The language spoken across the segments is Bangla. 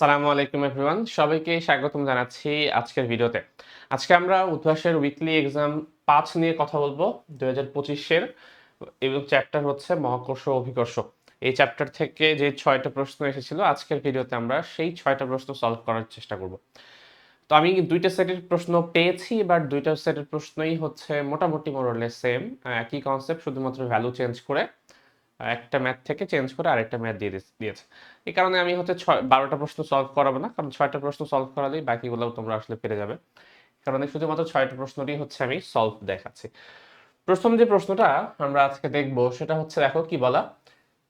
সালামু আলাইকুম এভরিওয়ান সবাইকে স্বাগতম জানাচ্ছি আজকের ভিডিওতে। আজকে আমরা উদ্ভাসের উইকলি এক্সাম পাঁচ নিয়ে কথা বলব দুই হাজার পঁচিশের, এবং চ্যাপ্টার হচ্ছে মহাকর্ষ অভিকর্ষ। এই চ্যাপ্টার থেকে যে ছয়টা প্রশ্ন এসেছিল, আজকের ভিডিওতে আমরা সেই ছয়টা প্রশ্ন সলভ করার চেষ্টা করব। তো আমি দুইটা সেটের প্রশ্ন পেয়েছি বাট দুইটা সেটের প্রশ্নই হচ্ছে মোটামুটি মোরলে সেম একই কনসেপ্ট শুধুমাত্র ভ্যালু চেঞ্জ করে। একটা ম্যাথ থেকে চেঞ্জ করে আরেকটা ম্যাথ দিয়ে দিয়েছে। এই কারণে আমি হচ্ছে ছয়, বারোটা প্রশ্ন সলভ করাবো না, কারণ ছয়টা প্রশ্ন সলভ করালেই বাকিগুলোও তোমরা আসলে পেরে যাবে। কারণ শুধুমাত্র ছয়টা প্রশ্নটি হচ্ছে আমি সলভ দেখাচ্ছি। প্রথম যে প্রশ্নটা আমরা আজকে দেখব, সেটা হচ্ছে দেখো কি বলা?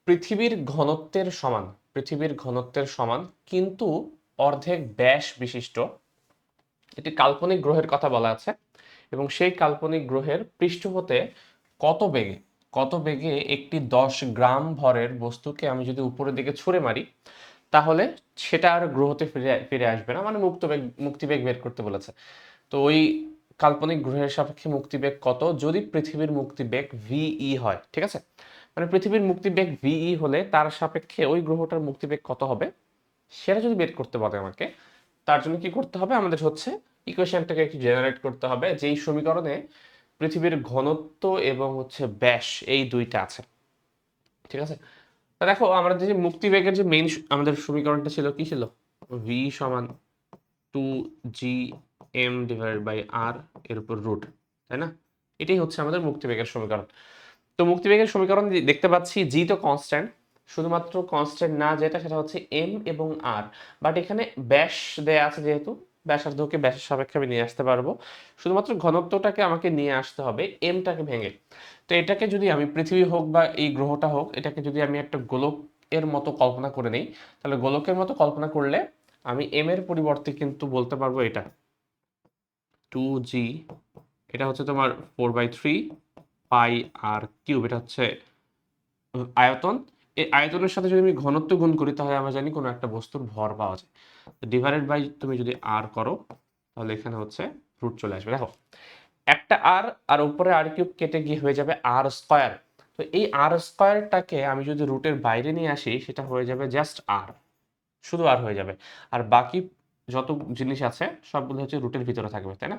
পৃথিবীর ঘনত্বের সমান, পৃথিবীর ঘনত্বের সমান কিন্তু অর্ধেক ব্যাস বিশিষ্ট। একটি কাল্পনিক গ্রহের কথা বলা আছে এবং সেই কাল্পনিক গ্রহের পৃষ্ঠ হতে কত বেগে? কত বেগে একটি দশ গ্রাম ভরের বস্তুকে আমি যদি উপরের দিকে ছুঁড়ে মারি, তাহলে সেটা আর গ্রহতে ফিরে ফিরে আসবে না। মানে মুক্ত মুক্তবেগ মুক্তিবেগ বের করতে বলেছে। তো ওই কাল্পনিক গ্রহের সাপেক্ষে মুক্তিবেগ কত? যদি পৃথিবীর মুক্তিবেগ ভিই হয়, ঠিক আছে? মানে পৃথিবীর মুক্তিবেগ ভিই হলে তার সাপেক্ষে ওই গ্রহটার মুক্তিবেগ কত হবে? সেটা যদি বের করতে বলে আমাকে, তার জন্য কি করতে হবে? আমাদের হচ্ছে ইকুয়েশনটাকে একটু জেনারেট করতে হবে। যেই সমীকরণে পৃথিবীর ঘনত্ব এবং হচ্ছে ব্যাস এই দুইটা আছে। ঠিক আছে? তা দেখো, আমরা যে মুক্তিবেগের যে মেইন আমাদের সমীকরণটা ছিল কি ছিল? ভি সমান two G M divide by R এর উপর রুট তাই না? এটাই হচ্ছে আমাদের মুক্তিবেগের সমীকরণ। তো মুক্তিবেগের সমীকরণ দেখতে পাচ্ছি জি তো কনস্ট্যান্ট শুধুমাত্র কনস্ট্যান্ট না যেটা, সেটা হচ্ছে এম এবং আর বাট এখানে ব্যাস দেয়া আছে যেহেতু ব্যাসার্ধকে ব্যাসের সাপেক্ষে আমি নিয়ে আসতে পারব। শুধুমাত্র ঘনত্বটাকে আমাকে নিয়ে আসতে হবে এমটাকে ভেঙে। তো এটাকে যদি আমি পৃথিবী হোক বা এই গ্রহটা হোক, এটাকে যদি আমি একটা গোলকের মতো কল্পনা করে নেই, তাহলে গোলকের মতো কল্পনা করলে আমি এম এর পরিবর্তে কিন্তু বলতে পারব এটা টু জি এটা হচ্ছে তোমার four by three pi R cube এটা হচ্ছে, আয়তন। এই আয়তনের সাথে যদি আমি ঘনত্ব গুণ করি, তাহলে আমরা জানি কোনো একটা বস্তুর ভর পাওয়া যায়। ডিভাইডেড বাই তুমি যদি আর করো, তাহলে এখানে হচ্ছে রুট চলে আসবে। দেখো, একটা আর আর উপরে আর কিউব কেটে গিয়ে হয়ে যাবে আর স্কয়ার তো এই আর স্কয়ারটাকে আমি যদি রুটের বাইরে নিয়ে আসি, সেটা হয়ে যাবে জাস্ট আর শুধু আর হয়ে যাবে। আর বাকি যত জিনিস আছে, সবগুলো হচ্ছে রুটের ভিতরে থাকবে, তাই না?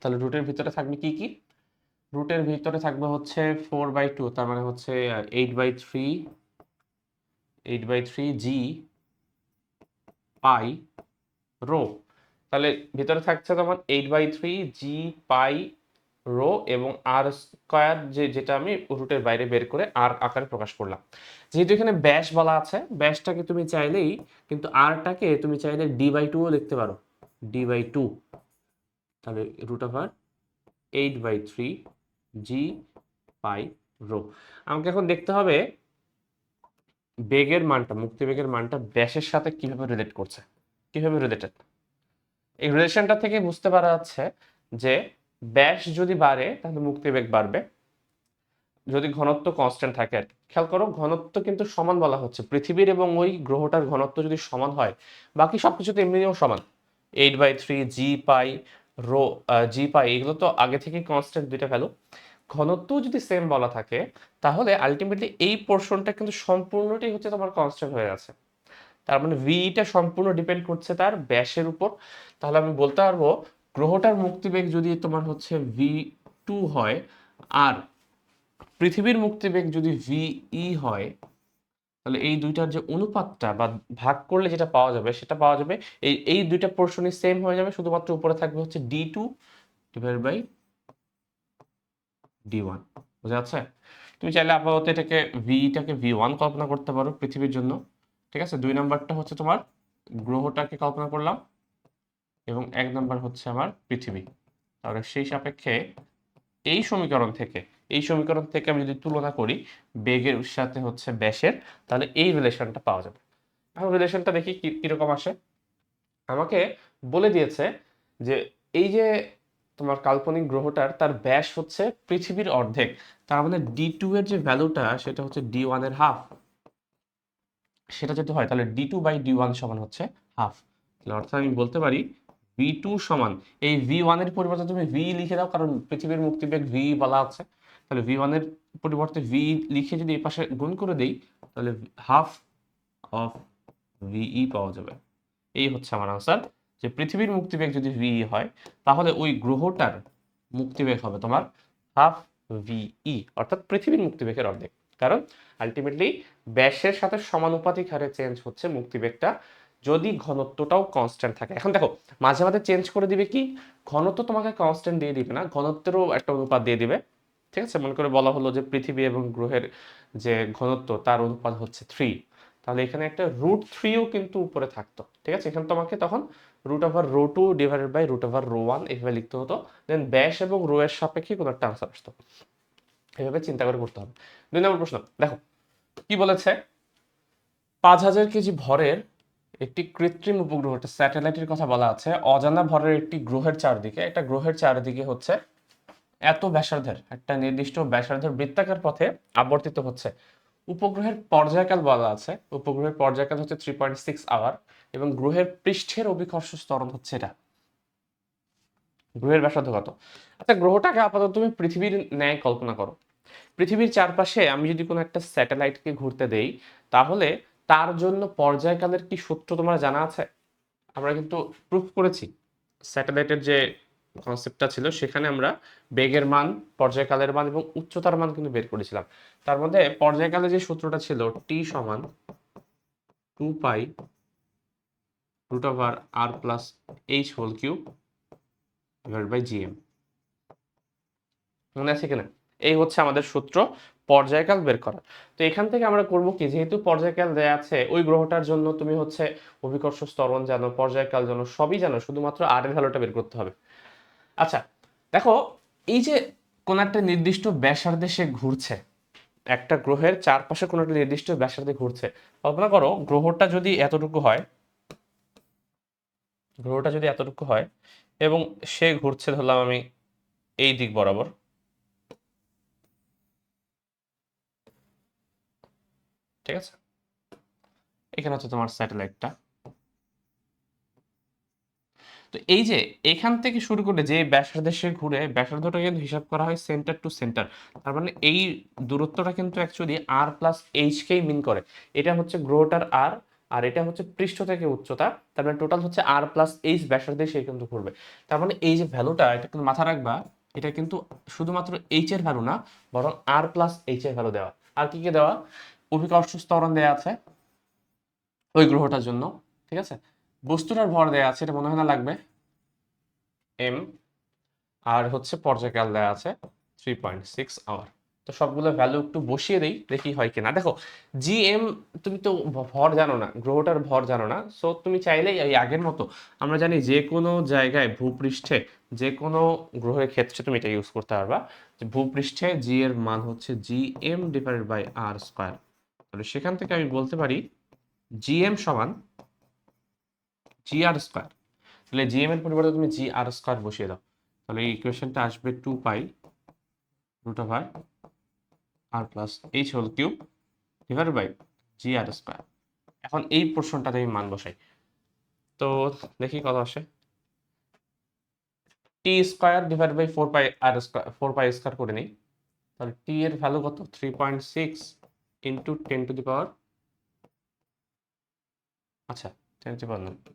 তাহলে রুটের ভিতরে থাকবে কি কি? রুটের ভিতরে থাকবে হচ্ছে ফোর বাই টু তার মানে হচ্ছে eight by three eight by three G pi rho. তাহলে ভিতরে থাকছে তোমার eight by three G pi rho এবং আর স্কয়ার যে, যেটা আমি রুটের বাইরে বের করে আর আকারে প্রকাশ করলাম। যেহেতু এখানে ব্যাস বলা আছে ব্যাসটাকে তুমি চাইলেই কিন্তু আরটাকে তুমি চাইলে ডি বাই টুও লিখতে পারো। ডি বাই টু তাহলে root of R eight by three G pi rho. আমাকে এখন দেখতে হবে বেগের মানটা মুক্তিবেগের মানটা ব্যাসের সাথে কীভাবে রিলেট করছে? কীভাবে রিলেটেড এই রিলেশনটা থেকে বুঝতে পারা যাচ্ছে যে ব্যাস যদি বাড়ে, তাহলে মুক্তিবেগ বাড়বে। যদি ঘনত্ব কনস্ট্যান্ট থাকে আর। খেয়াল করো, ঘনত্ব কিন্তু সমান বলা হচ্ছে। পৃথিবীর এবং ওই গ্রহটার ঘনত্ব যদি সমান হয়, বাকি সবকিছু তো এমনিও সমান। Eight by three G pi rho G pi এগুলো তো আগে থেকেই কনস্ট্যান্ট দুইটা ভ্যালু ঘনত্ব যদি সেম বলা থাকে, তাহলে আলটিমেটলি এই পোর্শনটা কিন্তু সম্পূর্ণটাই হচ্ছে তোমার কনস্ট্যান্ট হয়ে আছে তার মানে ভিটা সম্পূর্ণ ডিপেন্ড করছে তার ব্যাসের উপর। তাহলে আমি বলতে পারব, গ্রহটার মুক্তিবেগ যদি তোমার হচ্ছে ভি টু হয়, আর পৃথিবীর মুক্তিবেগ যদি ভিই হয়, তাহলে এই দুইটার যে অনুপাতটা বা ভাগ করলে যেটা পাওয়া যাবে, সেটা পাওয়া যাবে। এই এই দুইটা পোর্শনই সেম হয়ে যাবে, শুধুমাত্র উপরে থাকবে হচ্ছে D two divide by D one বোঝা যাচ্ছে? তুমি চাইলে আপাতত এটাকে ভিটাকে ভি ওয়ান কল্পনা করতে পারো পৃথিবীর জন্য, ঠিক আছে? দুই নাম্বারটা হচ্ছে তোমার গ্রহটাকে কল্পনা করলাম, এবং এক নাম্বার হচ্ছে আমার পৃথিবী। তাহলে সেই সাপেক্ষে এই সমীকরণ থেকে, এই সমীকরণ থেকে আমি যদি তুলনা করি, বেগের সাথে হচ্ছে ব্যাসের, তাহলে এই রিলেশনটা পাওয়া যাবে। এখন রিলেশনটা দেখি কীরকম আসে? আমাকে বলে দিয়েছে যে এই যে তোমার কাল্পনিক গ্রহটার তার ব্যাস হচ্ছে পৃথিবীর অর্ধেক। তার মানে ডি টু এর যে ভ্যালুটা সেটা হচ্ছে ডি ওয়ানের হাফ সেটা যদি হয়, তাহলে D two by D one সমান হচ্ছে হাফ তাহলে অর্থাৎ আমি বলতে পারি ভি টু সমান, এই ভি ওয়ানের পরিবর্তে তুমি ভি লিখে দাও, কারণ পৃথিবীর মুক্তিবেগ ভি বলা আছে। তাহলে ভি ওয়ানের পরিবর্তে ভি লিখে যদি এই পাশে গুণ করে দেই, তাহলে হাফ অফ ভিই পাওয়া যাবে। এই হচ্ছে আমার আনসার যে পৃথিবীর মুক্তিবেগ যদি ভি হয়, তাহলে ওই গ্রহটার মুক্তিবেগ হবে তোমার হাফ ভিই অর্থাৎ পৃথিবীর মুক্তিবেগের অর্ধেক। কারণ আলটিমেটলি ব্যাসের সাথে সমানুপাতিক হারে চেঞ্জ হচ্ছে মুক্তিবেগটা যদি ঘনত্বটাও কনস্ট্যান্ট থাকে। এখন দেখো, মাঝে মাঝে চেঞ্জ করে দিবে কি? ঘনত্ব তোমাকে কনস্ট্যান্ট দিয়ে দিবে না, ঘনত্বেরও একটা অনুপাত দিয়ে দিবে। ঠিক আছে? মনে করে বলা হলো যে পৃথিবী এবং গ্রহের যে ঘনত্ব, তার অনুপাত হচ্ছে থ্রি তাহলে এখানে একটা রুট থ্রিও কিন্তু উপরে থাকতো। ঠিক আছে? এখানে তোমাকে তখন root over rho two divided by root over rho one এইভাবে লিখতে হতো। দেন ব্যাস এবং রো এর সাপেক্ষে কোনো একটা আনসার আসতো। এভাবে চিন্তা করে করতে হবে। দুই নম্বর প্রশ্ন, দেখো, কি বলেছে? পাঁচ হাজার কেজি ভরের একটি কৃত্রিম উপগ্রহ, একটা স্যাটেলাইটের কথা বলা আছে, অজানা ভরের একটি গ্রহের চারদিকে। একটা গ্রহের চারদিকে হচ্ছে এত ব্যাসার্ধের, একটা নির্দিষ্ট ব্যাসার্ধের বৃত্তাকার পথে আবর্তিত হচ্ছে। উপগ্রহের পর্যায়কাল বলা আছে। উপগ্রহের পর্যায়কাল হচ্ছে থ্রি পয়েন্ট সিক্স আওয়ার এবং গ্রহের পৃষ্ঠের অভিকর্ষ স্তরণ হচ্ছে এটা। গ্রহের ব্যাসার্ধ কত? আচ্ছা গ্রহটাকে আপাতত তুমি পৃথিবীর ন্যায় কল্পনা করো। পৃথিবীর চারপাশে আমি যদি কোনো একটা স্যাটেলাইটকে ঘুরতে দেই, তাহলে তার জন্য পর্যায়কালের কি সূত্র তোমার জানা আছে? আমরা কিন্তু প্রুফ করেছি। স্যাটেলাইটের যে কনসেপ্টটা ছিল, সেখানে আমরা বেগের মান, পর্যায়কালের মান এবং উচ্চতার মান কিন্তু বের করেছিলাম। তার মধ্যে পর্যায়কালে যে সূত্রটা ছিল টি সমান two pi root over R plus H whole cube divide by G M মনে আছে কিনা? এই হচ্ছে আমাদের সূত্র, পর্যায়কাল বের করা। তো এখান থেকে আমরা করব কি, যেহেতু পর্যায়কাল দেয়া আছে, ওই গ্রহটার জন্য তুমি হচ্ছে অভিকর্ষ স্তরণ জানো, পর্যায়কাল জানো, সবই জানো, শুধুমাত্র আর এর ভ্যালুটা বের করতে হবে। আচ্ছা দেখো, এই যে কোন একটা নির্দিষ্ট ব্যাসার্ধে সে ঘুরছে, একটা গ্রহের চারপাশে কোনো একটা নির্দিষ্ট ব্যাসার্ধে ঘুরছে, কল্পনা করো গ্রহটা যদি এতটুকু হয়, গ্রহটা যদি এতটুকু হয়, এবং সে ঘুরছে ধরলাম আমি এই দিক বরাবর, ঠিক আছে? এখানে হচ্ছে তোমার স্যাটেলাইটটা। তো এই যে এখান থেকে শুরু করে যে ব্যাসার্ধে ঘুরে, ব্যাসার্ধটা কিন্তু হিসাব করা হয় সেন্টার টু সেন্টার তার মানে এই দূরত্বটা কিন্তু অ্যাকচুয়ালি আর প্লাস এইচকেই মিন করে? এটা হচ্ছে গ্রহটার আর আর এটা হচ্ছে পৃষ্ঠ থেকে উচ্চতা। তার মানে টোটাল হচ্ছে আর প্লাস এইচ ব্যাসার্ধে সে কিন্তু ঘুরবে। তার মানে এই যে ভ্যালুটা এটা কিন্তু মাথা রাখবা, এটা কিন্তু শুধুমাত্র এইচ এর ভ্যালু না, বরং আর প্লাস এইচ এর ভ্যালু দেওয়া। আর কি কি দেওয়া? অভিকর্ষ স্তরণ দেওয়া আছে ওই গ্রহটার জন্য, ঠিক আছে? বস্তুটার ভর দেয়া আছে, এটা মনে হয় না লাগবে। এম আর হচ্ছে পর্যায়কাল দেওয়া আছে থ্রি পয়েন্ট সিক্স আওয়ার তো সবগুলো ভ্যালু একটু বসিয়ে দিই, দেখি হয় কিনা। দেখো জি এম তুমি তো ভর জানো না, গ্রহটার ভর জানো না। সো তুমি চাইলেই এই আগের মতো, আমরা জানি যে কোনো জায়গায় ভূপৃষ্ঠে, যে কোনো গ্রহের ক্ষেত্রে তুমি এটা ইউজ করতে পারবা। যে ভূপৃষ্ঠে জি এর মান হচ্ছে G M divided by R square তাহলে সেখান থেকে আমি বলতে পারি জি এম সমান জি আর স্কোয়ার তাহলে জি এম এর পরিবর্তে তুমি জি আর স্কোয়ার বসিয়ে দাও। তাহলে এই ইকুয়েশনটা আসবে two pi root over R plus H whole cube divide by G R square এখন এই প্রশ্নটাতে আমি মান বসাই। তো দেখি কত আসে। T square divide by four pi R square four pi square করে নিই। তাহলে টি এর ভ্যালু কত? Three point six into ten to the power আচ্ছা টেন টু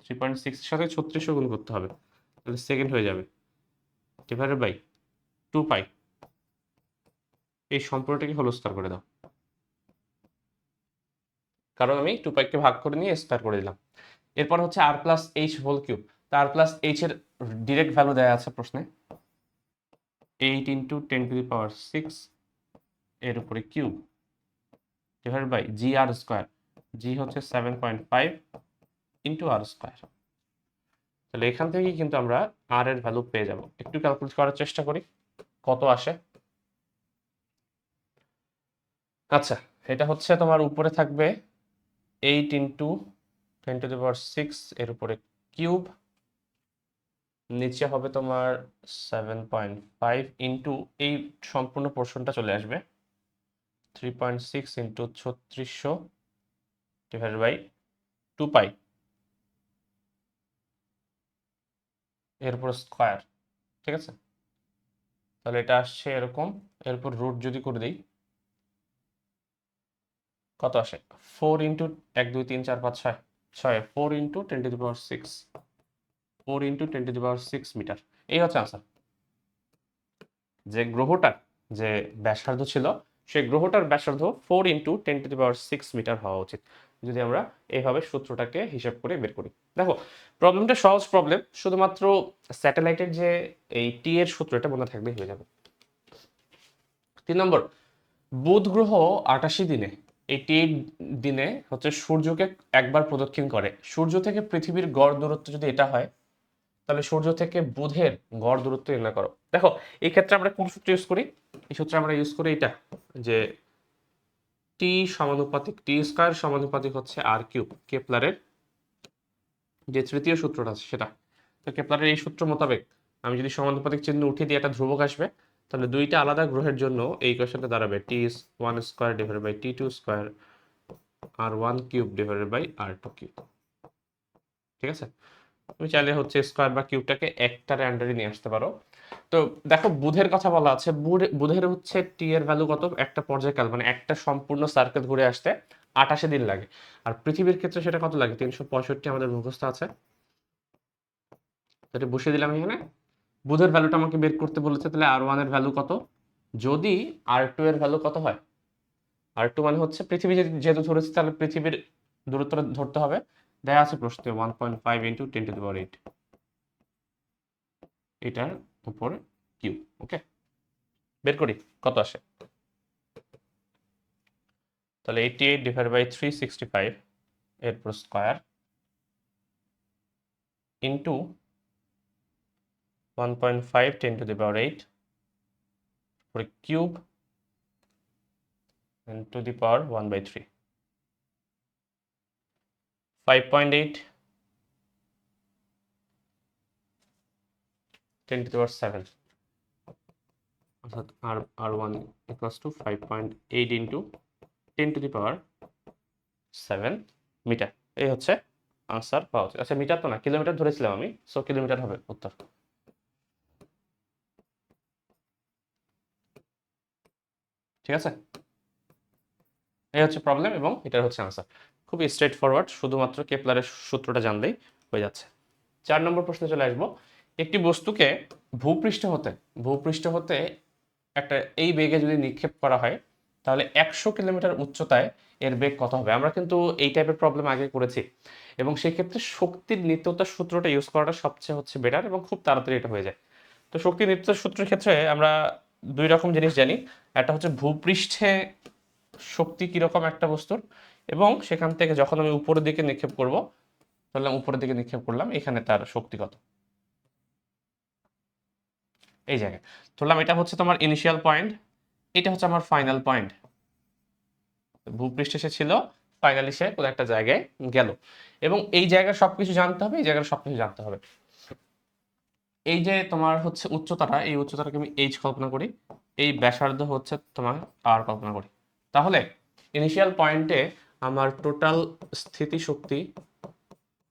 থ্রি পয়েন্ট সিক্সের সাথে ছত্রিশশো গুণ করতে হবে। তাহলে সেকেন্ড হয়ে যাবে। ডিভাইডেড বাই টু পাই এই সম্পর্কটাকে হলো স্কোয়ার করে দাও। কারণ আমি টু পাইকে ভাগ করে নিয়ে স্কোয়ার করে দিলাম। এরপর হচ্ছে R plus H whole cube তা আর প্লাস এইচ এর ডিরেক্ট ভ্যালু দেওয়া আছে প্রশ্নে। Eight into ten to the power six এর উপরে cube divide by G R square G হচ্ছে seven point five into R square তাহলে এখান থেকেই কিন্তু আমরা আর এর ভ্যালু পেয়ে যাব। একটু ক্যালকুলেট করার চেষ্টা করি, কত আসে? আচ্ছা এটা হচ্ছে তোমার উপরে থাকবে eight into ten to the power six এর উপরে কিউব নিচে হবে তোমার সেভেন পয়েন্ট ফাইভ ইন্টু এই সম্পূর্ণ পোর্শনটা চলে আসবে থ্রি পয়েন্ট সিক্স ইন্টু ছত্রিশশো ডিভাইড বাই টু পাই এর উপর স্কোয়ার, ঠিক আছে? তাহলে এটা আসছে এরকম, এরপর রুট যদি করে দিই, কত আসে? ফোর ইন্টু এক, দুই, তিন, চার, পাঁচ, ছয় ছয়, four into ten to the power six, four into ten to power six meter. এই হচ্ছে আনসার। যে গ্রহটার যে ব্যাসার্ধ ছিল, সেই গ্রহটার ব্যাসার্ধ four into ten to the power six meter হওয়া উচিত। যদি আমরা এইভাবে সূত্রটাকে হিসাব করে বের করি। দেখো প্রবলেমটা সহজ প্রবলেম শুধুমাত্র স্যাটেলাইটের যে এই টি এর সূত্র এটা মনে থাকলেই হয়ে যাবে। তিন নম্বর, বুধ গ্রহ আটাশি দিনে, এই টি দিনে হচ্ছে সূর্যকে একবার প্রদক্ষিণ করে। সূর্য থেকে পৃথিবীর গড় দূরত্ব যদি এটা হয়, তাহলে সূর্য থেকে বুধের গড় দূরত্ব নির্ণয় করো। দেখো, এই ক্ষেত্রে আমরা কোন সূত্র ইউজ করি? এই সূত্রে আমরা ইউজ করি এটা, যে টি সমানুপাতিক, টি স্কয়ার সমানুপাতিক হচ্ছে আর কিউব, কেপলারের যে তৃতীয় সূত্রটা আছে সেটা। তো কেপলারের এই সূত্র মোতাবেক আমি যদি সমানুপাতিক চিহ্ন উঠিয়ে দিয়ে একটা ধ্রুবক আসবে, তাহলে দুইটা আলাদা গ্রহের জন্য এই কোয়েশনটা দাঁড়াবে, T one square divided by T two square R one cube divided by R two cube ঠিক আছে? তুমি চাইলে হচ্ছে স্কোয়ার বা কিউবটাকে একটার আন্ডারে নিয়ে আসতে পারো। তো দেখো, বুধের কথা বলা আছে। বুধ- বুধের হচ্ছে টি এর ভ্যালু কত? একটা পর্যায়কাল মানে একটা সম্পূর্ণ সার্কেল ঘুরে আসতে আটাশে দিন লাগে। আর পৃথিবীর ক্ষেত্রে সেটা কত লাগে? তিনশো পঁয়ষট্টি আমাদের মুখস্থ আছে। বসিয়ে দিলাম এখানে। বুধের ভ্যালুটা আমাকে বের করতে বলেছে, তাহলে আর ওয়ানের ভ্যালু কত? যদি আর টু এর ভ্যালু কত হয়? আর টু মানে হচ্ছে পৃথিবী যেহেতু ধরেছি, তাহলে পৃথিবীর দূরত্বটা ধরতে হবে। দেয়া আছে প্রশ্নে one point five into ten to power eight এটার উপর কিউ ওকে বের করি, কত আসে তাহলে eighty eight divide by three sixty five এর পুরো square into one point five ten to the power eight for a cube and to the power 1 by 3. 5.8 10 to the power 7 অর্থাৎ আর R one equals to five point eight into ten to the power seven meter এই হচ্ছে আনসার পাওয়া উচিত আচ্ছা মিটার তো না কিলোমিটার ধরেছিলাম আমি সো কিলোমিটার হবে উত্তর। ঠিক আছে? এই হচ্ছে প্রবলেম এবং এটার হচ্ছে আনসার খুবই স্ট্রেট ফরওয়ার্ড শুধুমাত্র কেপলারের সূত্রটা জানলেই হয়ে যাচ্ছে। চার নম্বর প্রশ্নে চলে আসব। একটি বস্তুকে ভূপৃষ্ঠ হতে ভূপৃষ্ঠ হতে একটা এই বেগে যদি নিক্ষেপ করা হয়, তাহলে একশো কিলোমিটার উচ্চতায় এর বেগ কত হবে? আমরা কিন্তু এই টাইপের প্রবলেম আগে করেছি। এবং সেক্ষেত্রে শক্তির নিত্যতার সূত্রটা ইউজ করাটা সবচেয়ে হচ্ছে বেটার এবং খুব তাড়াতাড়ি এটা হয়ে যায়। তো শক্তির নিত্যতার সূত্রের ক্ষেত্রে আমরা দুই রকম জিনিস জানি। একটা হচ্ছে ভূপৃষ্ঠে শক্তি কীরকম একটা বস্তুর এবং সেখান থেকে যখন আমি উপরের দিকে নিক্ষেপ করব ধরলাম উপরের দিকে নিক্ষেপ করলাম, এখানে তার শক্তি কত? এই জায়গায়। ধরলাম এটা হচ্ছে তোমার ইনিশিয়াল পয়েন্ট এটা হচ্ছে আমার ফাইনাল পয়েন্ট ভূপৃষ্ঠে সে ছিল ফাইনালি সে কোনো একটা জায়গায় গেল। এবং এই জায়গার সবকিছু জানতে হবে, এই জায়গার সবকিছু জানতে হবে। এই যে তোমার হচ্ছে উচ্চতাটা, এই উচ্চতাটাকে আমি এইচ কল্পনা করি, এই ব্যাসার্ধ হচ্ছে তোমার আর কল্পনা করি। তাহলে ইনিশিয়াল পয়েন্টে আমার টোটাল স্থিতিশক্তি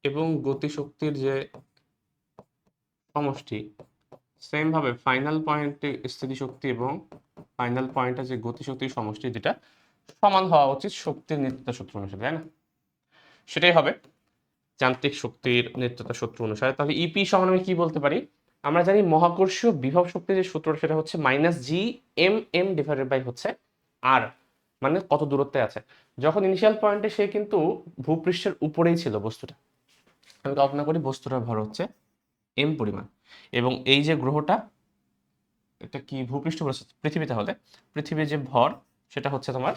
এবং গতিশক্তির যে সমষ্টি সেম ভাবে ফাইনাল পয়েন্টে স্থিতিশক্তি এবং ফাইনাল পয়েন্টে যে গতিশক্তির সমষ্টি যেটা, সমান হওয়া উচিত শক্তির নিত্যতা সূত্র অনুসারে, তাই না? সেটাই হবে যান্ত্রিক শক্তির নিত্যতা সূত্র অনুসারে। তাহলে ইপি সমান আমি কি বলতে পারি? আমরা জানি মহাকর্ষীয় বিভব শক্তির যে সূত্র, সেটা হচ্ছে minus G M M divided by হচ্ছে আর মানে কত দূরত্বে আছে? যখন ইনিশিয়াল পয়েন্টে সে কিন্তু ভূপৃষ্ঠের উপরেই ছিল বস্তুটা। আমি কল্পনা করি বস্তুটার ভর হচ্ছে এম পরিমাণ। এবং এই যে গ্রহটা, এটা কি ভূপৃষ্ঠ বলেছে? পৃথিবী তাহলে। পৃথিবীর যে ভর, সেটা হচ্ছে তোমার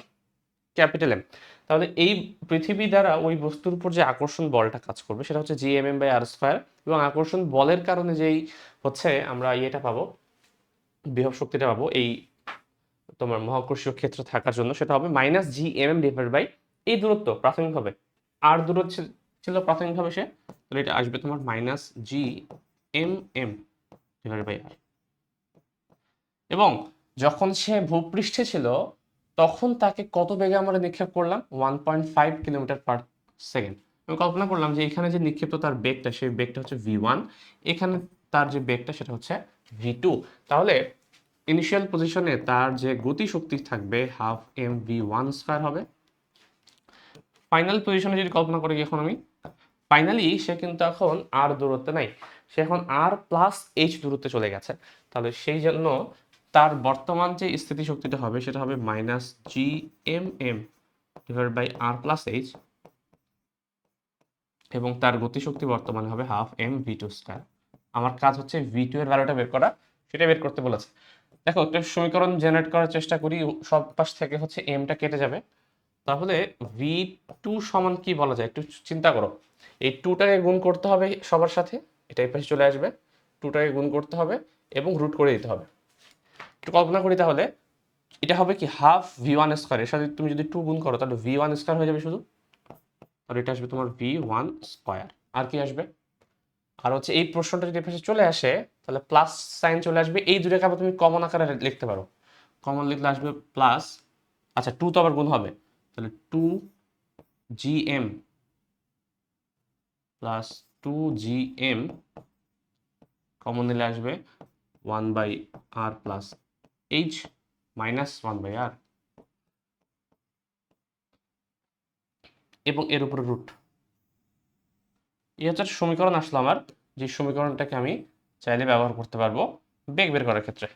ক্যাপিটাল এম তাহলে এই পৃথিবী দ্বারা ওই বস্তুর উপর যে আকর্ষণ বলটা কাজ করবে, সেটা হচ্ছে G M M by R square এবং আকর্ষণ বলের কারণে যেই হচ্ছে আমরা ইয়েটা পাবো বিভব শক্তিটা পাবো এই তোমার মহাকর্ষীয় ক্ষেত্র থাকার জন্য, সেটা হবে minus G M M divide by এই দূরত্ব, প্রাথমিকভাবে। আর দূরত্ব ছিল প্রাথমিকভাবে সে? তাহলে এটা আসবে তোমার মাইনাস জি এম এম এবং যখন সে ভূপৃষ্ঠে ছিল, তখন তাকে কত বেগে আমরা নিক্ষেপ করলাম? One point five kilometre per second আমি কল্পনা করলাম যে এখানে যে নিক্ষেপ্ত তার বেগটা, সেই বেগটা হচ্ছে ভি ওয়ান এখানে তার যে বেগটা, সেটা হচ্ছে ভি টু তাহলে ইনিশিয়াল পজিশনে তার যে গতি শক্তি থাকবে half M V one square হবে। ফাইনাল পজিশনে যদি কল্পনা করি এখন আমি ফাইনালি সে কিন্তু এখন আর দূরত্বে নাই। সে এখন আর প্লাস এইচ দূরত্বে চলে গেছে। তাহলে সেই জন্য তার বর্তমান যে স্থিতি শক্তিটা হবে, সেটা হবে minus G M M divide by R plus H এবং তার গতিশক্তি বর্তমানে হবে half M V two star আমার কাজ হচ্ছে ভি টু এর ভ্যালুটা বের করা, সেটা বের করতে বলেছে। দেখো, একটা সমীকরণ জেনারেট করার চেষ্টা করি, সব পাশ থেকে হচ্ছে এমটা কেটে যাবে। তাহলে ভি টু সমান কি বলা যায়? একটু চিন্তা করো। এই টুটাকে গুণ করতে হবে সবার সাথে। এটা এই পাশে চলে আসবে। টুটাকে গুণ করতে হবে এবং রুট করে দিতে হবে। একটু কল্পনা করি তাহলে। এটা হবে কি হাফ ভি ওয়ান স্কোয়ার এর সাথে তুমি যদি টু গুণ করো, তাহলে ভি ওয়ান স্কোয়ার হয়ে যাবে শুধু। আর এটা আসবে তোমার ভি ওয়ান স্কোয়ার আর কি আসবে? আর হচ্ছে এই প্রশ্নটা যদি পাশে চলে আসে, তাহলে প্লাস সাইন চলে আসবে। এই দুটাকে আবার তুমি কমন আকারে লিখতে পারো। কমন লিখলে আসবে প্লাস আচ্ছা টু তো আবার গুণ হবে। তাহলে two G M plus two G M common নিলে আসবে one by R plus H minus one by R এবং এর উপরে রুট এই হচ্ছে সমীকরণ আসলো আমার, যে সমীকরণটাকে আমি চাইলে ব্যবহার করতে পারব বেগ বের করার ক্ষেত্রে।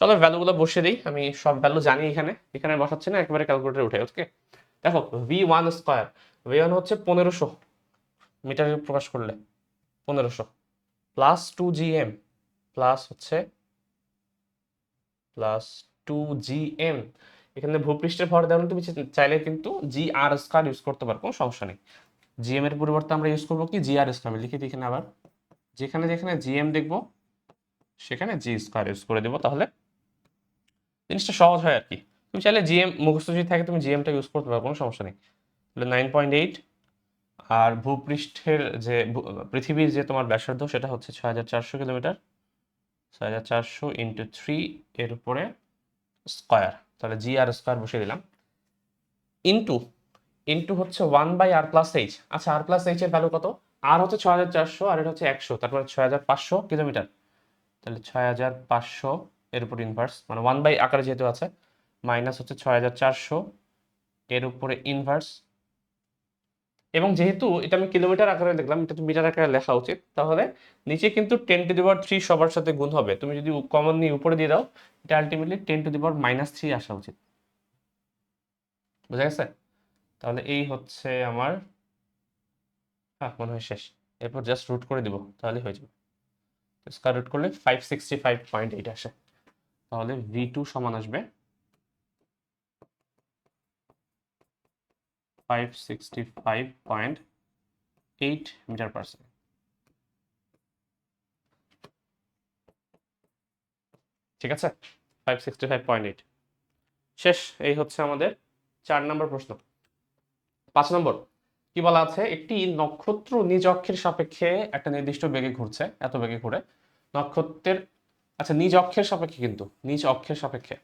চলো ভ্যালুগুলো বসে দিই, আমি সব ভ্যালু জানি এখানে। এখানে বসাচ্ছি না, একেবারে ক্যালকুলেটার উঠে ওকে দেখো V one square V one হচ্ছে পনেরোশো। মিটারে প্রকাশ করলে পনেরোশো। Plus two G M plus হচ্ছে প্লাস টু জি এম এখানে ভূপৃষ্ঠের ভর দেওয়া তুমি চাইলে কিন্তু জি আর স্কোয়ার ইউজ করতে পারো, কোনো সমস্যা নেই। জিএম এর পরিবর্তে আমরা ইউজ করব কি? জি আর স্কোয়ার লিখে দিই এখানে আবার। যেখানে যেখানে জিএম দেখব, সেখানে জি স্কোয়ার ইউজ করে দেবো। তাহলে জিনিসটা সহজ হয় আর কি। তুমি চাইলে জিএম মুখস্থ যদি থাকে, তুমি জিএমটা ইউজ করতে পারো, কোনো সমস্যা নেই। তাহলে নাইন পয়েন্ট এইট আর ভূপৃষ্ঠের যে পৃথিবীর যে তোমার ব্যাসার্ধ সেটা হচ্ছে ছয় হাজার চারশো কিলোমিটার। ছয় হাজার চারশো ইন্টু থ্রি এর উপরে স্কোয়ার তাহলে জি আর স্কোয়ার বসিয়ে দিলাম। ইন্টু ইন্টু হচ্ছে one by R plus H আচ্ছা আর প্লাস এইচ এর ভ্যালু কত? আর হচ্ছে ছয় হাজার চারশো, আর এটা হচ্ছে একশো, তারপরে ছয় হাজার পাঁচশো কিলোমিটার। তাহলে ছয় হাজার পাঁচশো এর উপর ইনভার্স মানে ওয়ান বাই আকারে যেহেতু আছে মাইনাস হচ্ছে ছয় হাজার চারশো এর উপরে ইনভার্স এবং যেহেতু এটা আমি কিলোমিটার আকারে দেখলাম, এটা তো মিটার আকারে লেখা উচিত, তাহলে নিচে কিন্তু ten to the power three সবার সাথে গুণ হবে। তুমি যদি কমন নিয়ে উপরে দিয়ে দাও, এটা ultimately ten to the power minus three আসা উচিত। বুঝা গেছে? তাহলে এই হচ্ছে আমার হ্যাঁ মনে হয় শেষ। এরপর জাস্ট রুট করে দিব তাহলে হয়ে যাবে। স্কোয়ার রুট করলে five sixty five point eight আসে। তাহলে ভি টু সমান আসবে ফাইভ সিক্সটি ফাইভ পয়েন্ট ঠিক আছে? Five sixty five point eight শেষ, এই হচ্ছে আমাদের চার নম্বর প্রশ্ন। পাঁচ নম্বর, কি বলা আছে? একটি নক্ষত্র নিজ অক্ষের সাপেক্ষে একটা নির্দিষ্ট বেগে ঘুরছে, এত বেগে ঘুরে। নক্ষত্রের আচ্ছা নিজ অক্ষের সাপেক্ষে কিন্তু, নিজ অক্ষের সাপেক্ষে।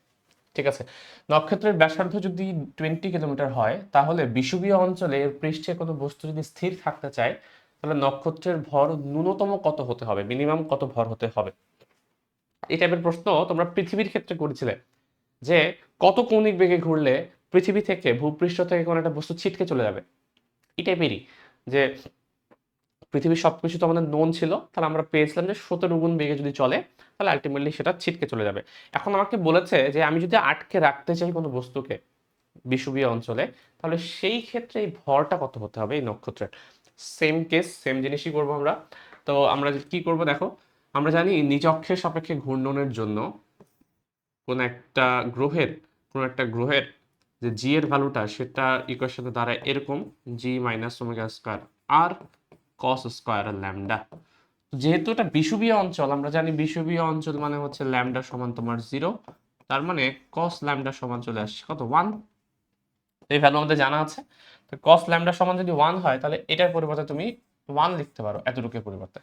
ঠিক আছে? নক্ষত্রের ব্যাসার্ধ যদি টোয়েন্টি কিলোমিটার হয়, তাহলে বিষুবীয় অঞ্চলে এর পৃষ্ঠে কোনো বস্তু যদি স্থির থাকতে চায়, তাহলে নক্ষত্রের ভর ন্যূনতম কত হতে হবে? মিনিমাম কত ভর হতে হবে? এই টাইপের প্রশ্ন তোমরা পৃথিবীর ক্ষেত্রে করেছিলে। যে কত কৌণিক বেগে ঘুরলে পৃথিবী থেকে ভূপৃষ্ঠ থেকে কোনো একটা বস্তু ছিটকে চলে যাবে? এই টাইপেরই যে পৃথিবীর সব কিছু তো আমাদের নোন ছিল, তাহলে আমরা পেয়েছিলাম যে সতেরো গুণ বেগে যদি চলে, তাহলে আলটিমেটলি সেটা ছিটকে চলে যাবে। এখন আমাকে বলেছে যে আমি যদি আটকে রাখতে চাই কোনো বস্তুকে বিষুবীয় অঞ্চলে, তাহলে সেই ক্ষেত্রে এই ভরটা কত হতে হবে এই নক্ষত্রের? সেম কেস সেম জিনিসই করব আমরা। তো আমরা কি করব দেখো, আমরা জানি নিজ অক্ষের সাপেক্ষে ঘূর্ণনের জন্য কোন একটা গ্রহের, কোন একটা গ্রহের যে জি এর ভ্যালুটা সেটা ইকুয়েশনে দাঁড়ায় এরকম G minus omega square R cos square R lambda যেহেতু এটা বিষুবীয় অঞ্চল, আমরা জানি বিষুবীয় অঞ্চল মানে হচ্ছে ল্যামডা সমান তোমার জিরো তার মানে কস ল্যামডা সমান চলে আসছে। কত? ওয়ান এই ভ্যালু আমাদের জানা আছে। তো কস ল্যামডা সমান যদি ওয়ান হয়, তাহলে এটার পরিবর্তে তুমি ওয়ান লিখতে পারো, এতটুকুর পরিবর্তে।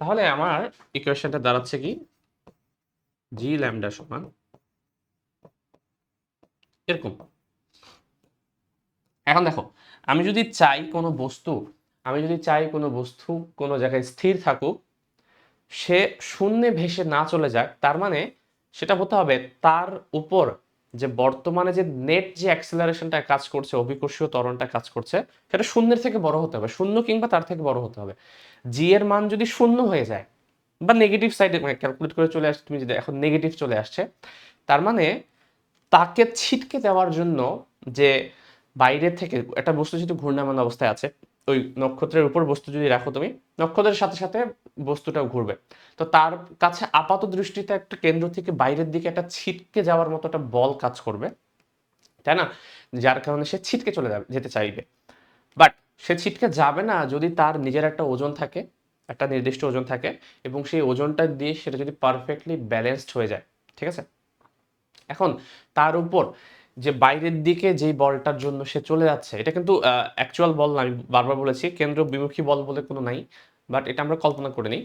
তাহলে আমার ইকুয়েশনটা দাঁড়াচ্ছে কি? জি ল্যামডা সমান এরকম। এখন দেখো, আমি যদি চাই কোনো বস্তু আমি যদি চাই কোনো বস্তু কোনো জায়গায় স্থির থাকুক, সে শূন্যে ভেসে না চলে যাক, তার মানে সেটা হতে হবে তার উপর যে বর্তমানে যে নেট যে অ্যাক্সেলারেশনটা কাজ করছে, অভিকর্ষীয় ত্বরণটা কাজ করছে, সেটা শূন্যের থেকে বড় হতে হবে। শূন্য কিংবা তার থেকে বড় হতে হবে। জি এর মান যদি শূন্য হয়ে যায় বা নেগেটিভ সাইডে ক্যালকুলেট করে চলে আসছে, তুমি যদি এখন নেগেটিভ চলে আসছে, তার মানে তাকে ছিটকে দেওয়ার জন্য যে বাইরে থেকে একটা বস্তু যদি ঘূর্ণায়মান অবস্থায় আছে ওই নক্ষত্রের উপর বস্তু যদি রাখো তুমি, নক্ষত্রের সাথে সাথে বস্তুটাও ঘুরবে। তো তার কাছে আপাত দৃষ্টিতে একটা কেন্দ্র থেকে বাইরের দিকে একটা ছিটকে যাওয়ার মতো একটা বল কাজ করবে, তাই না? যার কারণে সে ছিটকে চলে যাবে, যেতে চাইবে। বাট সে ছিটকে যাবে না যদি তার নিজের একটা ওজন থাকে, একটা নির্দিষ্ট ওজন থাকে, এবং সেই ওজনটা দিয়ে সেটা যদি পারফেক্টলি ব্যালেন্সড হয়ে যায়, ঠিক আছে? এখন তার উপর যে বাইরের দিকে যেই বলটার জন্য সে চলে যাচ্ছে এটা কিন্তু অ্যাকচুয়াল বল না আমি বারবার বলেছি কেন্দ্র বিমুখী বল বলে কোনো নাই বাট এটা আমরা কল্পনা করে নিই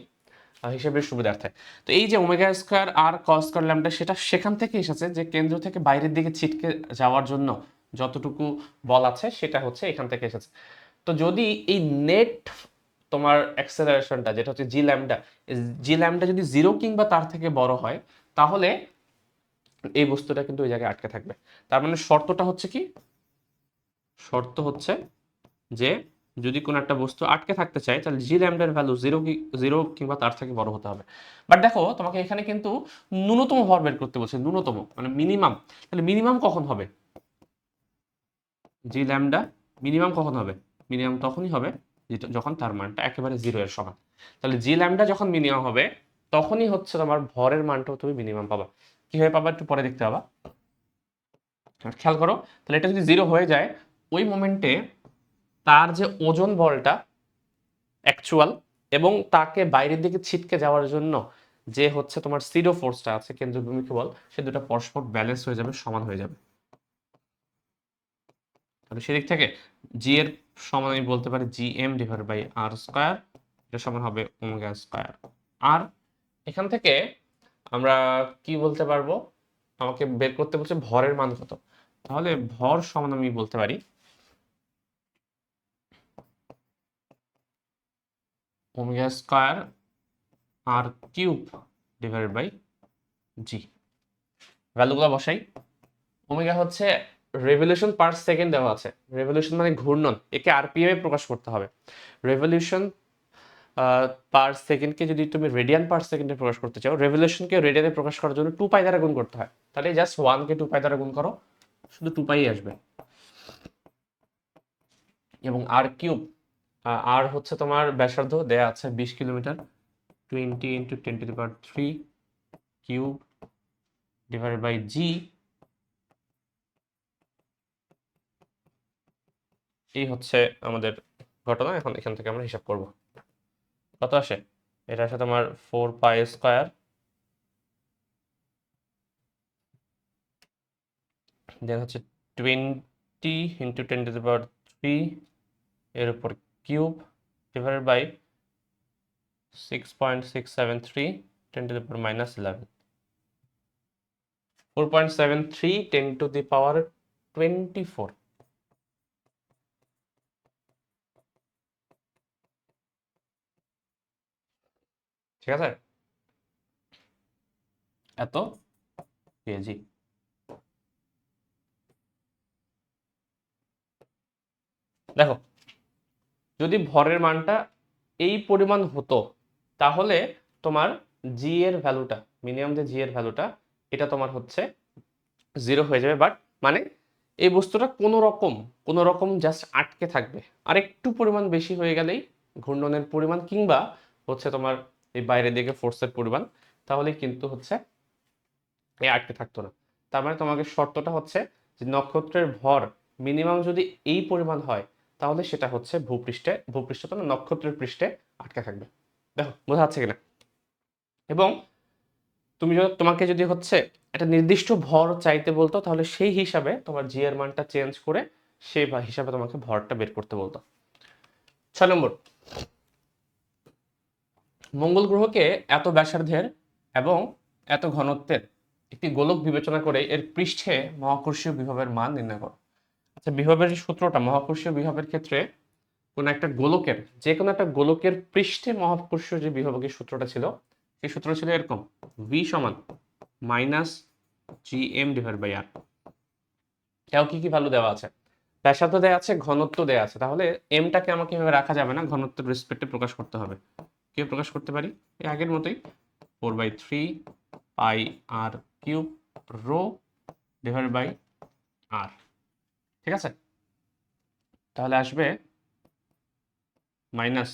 আহ, হিসেবের সুবিধার্থে। তো এই যে omega square R cos square lambda সেটা সেখান থেকে এসেছে যে কেন্দ্র থেকে বাইরের দিকে ছিটকে যাওয়ার জন্য যতটুকু বল আছে সেটা হচ্ছে এখান থেকে এসেছে। তো যদি এই নেট তোমার অ্যাক্সেলারেশনটা যেটা হচ্ছে জি ল্যামডা জি ল্যামডা যদি জিরো কিংবা তার থেকে বড় হয় তাহলে এই বস্তুটা কিন্তু ওই জায়গায় আটকে থাকবে। তার মানে শর্তটা হচ্ছে কি? শর্ত হচ্ছে যে যদি কোনো একটা বস্তু আটকে থাকতে চায়, তাহলে জি ল্যামডার ভ্যালু জিরো কি জিরো কিংবা তার থেকে বড় হতে হবে। বাট দেখো, তোমাকে এখানে কিন্তু ন্যূনতম ভর বের করতে বলছে, ন্যূনতম মানে মিনিমাম তাহলে মিনিমাম কখন হবে? জি ল্যামডা মিনিমাম কখন হবে? মিনিমাম তখনই হবে যখন তার মানটা একেবারে জিরো এর সমান। তাহলে জি ল্যামডা যখন মিনিমাম হবে, তখনই হচ্ছে তোমার ভরের মানটাও তুমি মিনিমাম পাবা। কীভাবে পাবা একটু পরে দেখতে পাবা। খেয়াল করো, তাহলে এটা যদি জিরো হয়ে যায়, ওই মোমেন্টে তার যে ওজন বলটা অ্যাকচুয়াল এবং তাকে বাইরের দিকে ছিটকে যাওয়ার জন্য যে হচ্ছে তোমার সিরো ফোর্সটা আছে কেন্দ্র বিমুখী বল, সে দুটো পরস্পর ব্যালেন্স হয়ে যাবে, সমান হয়ে যাবে। তাহলে সেদিক থেকে জি এর সমান আমি বলতে পারি G M divide by R square এটা সমান হবে ওমেগা স্কোয়ার আর এখান থেকে আমরা কি বলতে পারব? আমাকে বের করতে বলছে ভরের মান কত? তাহলে ভর সমান আমি বলতে পারি। Omega square R cube divided by G ভ্যালুগুলো বসাই। ওমেগা হচ্ছে রেভলিউশন পার সেকেন্ড দেওয়া আছে। রেভলিউশন মানে ঘূর্ণন। একে আরপিএম এ প্রকাশ করতে হবে। রেভলিউশন পার সেকেন্ডকে যদি তুমি রেডিয়ান পার সেকেন্ডে প্রকাশ করতে চাও রেভলিউশনকে রেডিয়ানে প্রকাশ করার জন্য টু পাই দ্বারা গুণ করতে হয়। তাহলে জাস্ট ওয়ানকে টু পাই দ্বারা গুণ করো, শুধু টু পাই আসবে। এবং আর কিউব আর হচ্ছে তোমার ব্যাসার্ধ, দেয়া আছে বিশ kilometre twenty into ten to the power three cube divided by G এই হচ্ছে আমাদের ঘটনা, এখন এখান থেকে আমরা হিসাব করব। কত আসে? এটা আসে তোমার ফোর পাই স্কোয়ার দেন হচ্ছে twenty into ten to the power three এর উপর cube divided by six point six seven three ten to the power minus eleven four point seven three ten to the power twenty four ঠিক আছে? এত? কেজি দেখো, যদি ভরের মানটা এই পরিমাণ হতো, তাহলে তোমার জি এর ভ্যালুটা, মিনিমাম যে জি এর ভ্যালুটা, এটা তোমার হচ্ছে জিরো হয়ে যাবে। বাট মানে এই বস্তুটা কোনো রকম কোনো রকম জাস্ট আটকে থাকবে। আর একটু পরিমাণ বেশি হয়ে গেলেই ঘূর্ণনের পরিমাণ কিংবা হচ্ছে তোমার এই বাইরের দিকে ফোর্সের পরিমাণ তাহলে কিন্তু হচ্ছে এ আটকে থাকতো না। তার মানে তোমাকে শর্তটা হচ্ছে যে নক্ষত্রের ভর মিনিমাম যদি এই পরিমাণ হয়, তাহলে সেটা হচ্ছে ভূপৃষ্ঠে, ভূপৃষ্ঠ তো না নক্ষত্রের পৃষ্ঠে আটকে থাকবে। দেখো, বোঝা যাচ্ছে কিনা? এবং তুমি তোমাকে যদি হচ্ছে একটা নির্দিষ্ট ভর চাইতে বলতো, তাহলে সেই হিসাবে তোমার জি এর মানটা চেঞ্জ করে সেই হিসাবে তোমাকে ভরটা বের করতে বলতো। ছয় নম্বর। মঙ্গল গ্রহকে এত ব্যাসার্ধের এবং এত ঘনত্বের একটি গোলক বিবেচনা করে এর পৃষ্ঠে মহাকর্ষীয় বিভবের মান নির্ণয় করো। আচ্ছা বিভবের সূত্রটা, মহাকর্ষীয় বিভবের ক্ষেত্রে কোনো একটা গোলকের, যে কোনো একটা গোলকের পৃষ্ঠে মহাকর্ষীয় যে বিভবের সূত্রটা ছিল, সেই সূত্র ছিল এরকম ভি সমান minus G M divide by R এও কি কি ভ্যালু দেওয়া আছে? ব্যাসার্ধ দেওয়া আছে, ঘনত্ব দেওয়া আছে। তাহলে এমটাকে আমাকে এভাবে রাখা যাবে না, ঘনত্বের রেসপেক্টে প্রকাশ করতে হবে। কি প্রকাশ করতে পারি। এই আগের মতোই four by three pi R cube rho divide by R. ঠিক আছে? তাহলে আসবে minus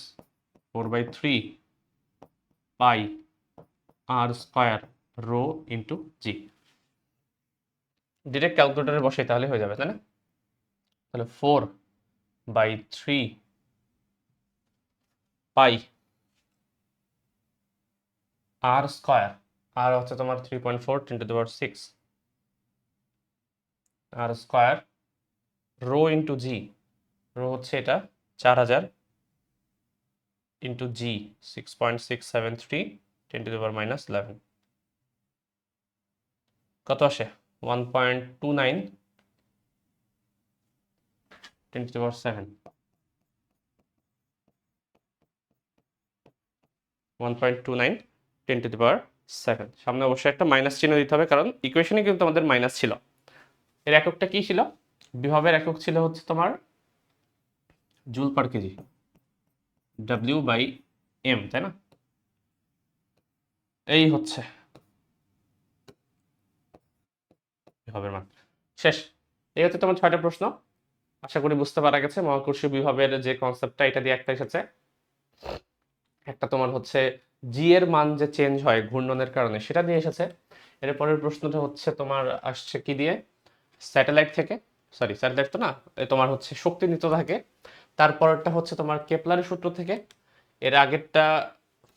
four by three pi R square rho into G. Direct ক্যালকুলেটারে বসে তাহলে হয়ে যাবে, তাই না? তাহলে four by three pi R square আর হচ্ছে তোমার থ্রি পয়েন্ট ফোর ইন্টু দেওয়ার six R square rho into G rho হচ্ছে এটা চার হাজার into G six point six seven three ten to the power minus eleven কত আসে? One point two nine ten to the power seven one point two nine ten to the power seven সামনে অবশ্যই একটা মাইনাস চিহ্ন দিতে হবে, কারণ ইকুয়েশনে কিন্তু আমাদের মাইনাস ছিল। এর এককটা কি ছিল? বিভবের একক ছিল হচ্ছে তোমার joule per KG W by M তাই না? এই হচ্ছে বিভবের মান। শেষ। এই হচ্ছে তোমার ছয়টা প্রশ্ন। আশা করি বুঝতে পারা গেছে। মহাকর্ষীয় বিভবের যে কনসেপ্টটা এটা দিয়ে একটা এসেছে। একটা তোমার হচ্ছে জি এর মান যে চেঞ্জ হয় ঘূর্ণনের কারণে, সেটা দিয়ে এসেছে। এর পরের প্রশ্নটা হচ্ছে তোমার আসছে কি দিয়ে? স্যাটেলাইট থেকে। সরি স্যাটেলাইট তো না তোমার হচ্ছে শক্তি নিতে থাকে। তারপরটা হচ্ছে তোমার কেপলারের সূত্র থেকে। এর আগেরটা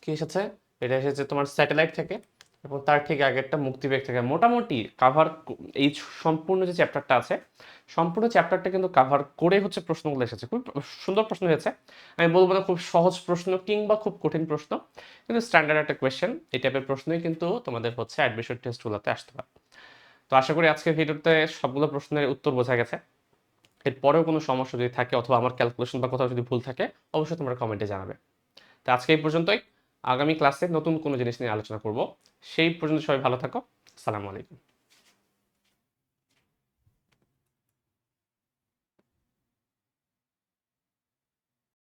কি এসেছে? এটা এসেছে তোমার স্যাটেলাইট থেকে। এবং তার ঠিক আগেরটা মুক্তিবেগ থাকে। মোটামুটি কাভার এই সম্পূর্ণ যে চ্যাপ্টারটা আছে, সম্পূর্ণ চ্যাপ্টারটা কিন্তু কাভার করে হচ্ছে প্রশ্নগুলো এসেছে। খুব সুন্দর প্রশ্ন হয়েছে। আমি বলব না খুব সহজ প্রশ্ন কিংবা খুব কঠিন প্রশ্ন, কিন্তু স্ট্যান্ডার্ড একটা কোয়েশ্চেন এই টাইপের প্রশ্নই কিন্তু তোমাদের হচ্ছে অ্যাডমিশন টেস্টগুলোতে আসতে পারে। তো আশা করি আজকের ভিডিওতে সবগুলো প্রশ্নের উত্তর বোঝা গেছে। এরপরেও কোনো সমস্যা যদি থাকে অথবা আমার ক্যালকুলেশন বা কোথাও যদি ভুল থাকে, অবশ্যই তোমরা কমেন্টে জানাবে। তো আজকে এই পর্যন্তই। আগামী ক্লাসে নতুন কোনো জিনিস নিয়ে আলোচনা করব। সেই পর্যন্ত সবাই ভালো থাকো। আসসালামু আলাইকুম।